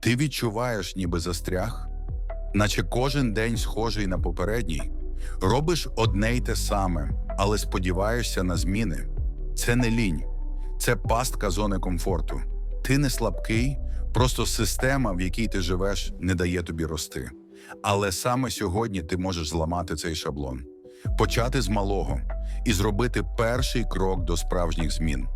Ти відчуваєш, ніби застряг, наче кожен день схожий на попередній. Робиш одне й те саме, але сподіваєшся на зміни. Це не лінь, це пастка зони комфорту. Ти не слабкий, просто система, в якій ти живеш, не дає тобі рости. Але саме сьогодні ти можеш зламати цей шаблон, почати з малого і зробити перший крок до справжніх змін.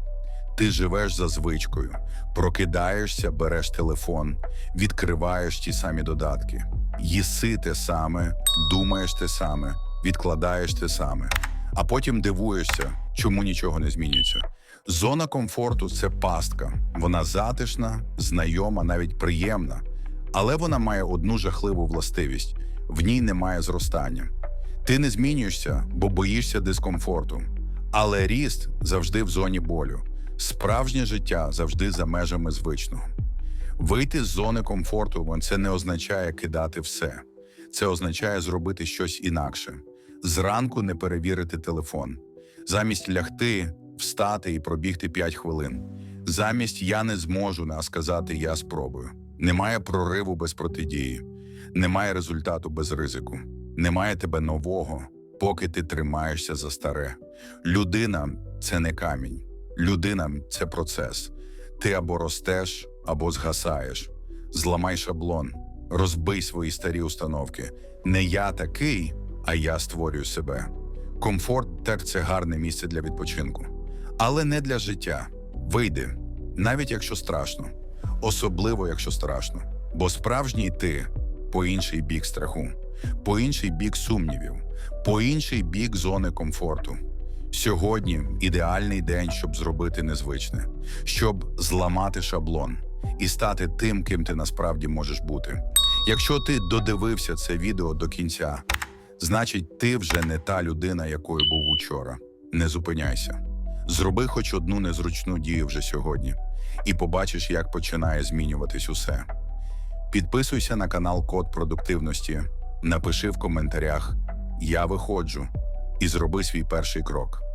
Ти живеш за звичкою, прокидаєшся, береш телефон, відкриваєш ті самі додатки, їси те саме, думаєш те саме, відкладаєш те саме, а потім дивуєшся, чому нічого не змінюється. Зона комфорту це пастка. Вона затишна, знайома, навіть приємна, але вона має одну жахливу властивість: в ній немає зростання. Ти не змінюєшся, бо боїшся дискомфорту. Але ріст завжди в зоні болю. Справжнє життя завжди за межами звичного. Вийти з зони комфорту це не означає кидати все. Це означає зробити щось інакше. Зранку не перевірити телефон. Замість лягти, встати і пробігти 5 хвилин. Замість я не зможу, а сказати я спробую. Немає прориву без протидії, немає результату без ризику, немає тебе нового, поки ти тримаєшся за старе. Людина це не камінь. Людина це процес. Ти або ростеш, або згасаєш. Зламай шаблон, розбий свої старі установки. Не я такий, а я створюю себе. Комфорт це гарне місце для відпочинку, але не для життя. Вийди, навіть якщо страшно, особливо якщо страшно. Бо справжній ти по інший бік страху, по інший бік сумнівів, по інший бік зони комфорту. Сьогодні ідеальний день, щоб зробити незвичне, щоб зламати шаблон і стати тим, ким ти насправді можеш бути. Якщо ти додивився це відео до кінця, значить ти вже не та людина, якою був учора. Не зупиняйся. Зроби хоч одну незручну дію вже сьогодні, і побачиш, як починає змінюватись усе. Підписуйся на канал Код продуктивності, напиши в коментарях Я виходжу і зроби свій перший крок.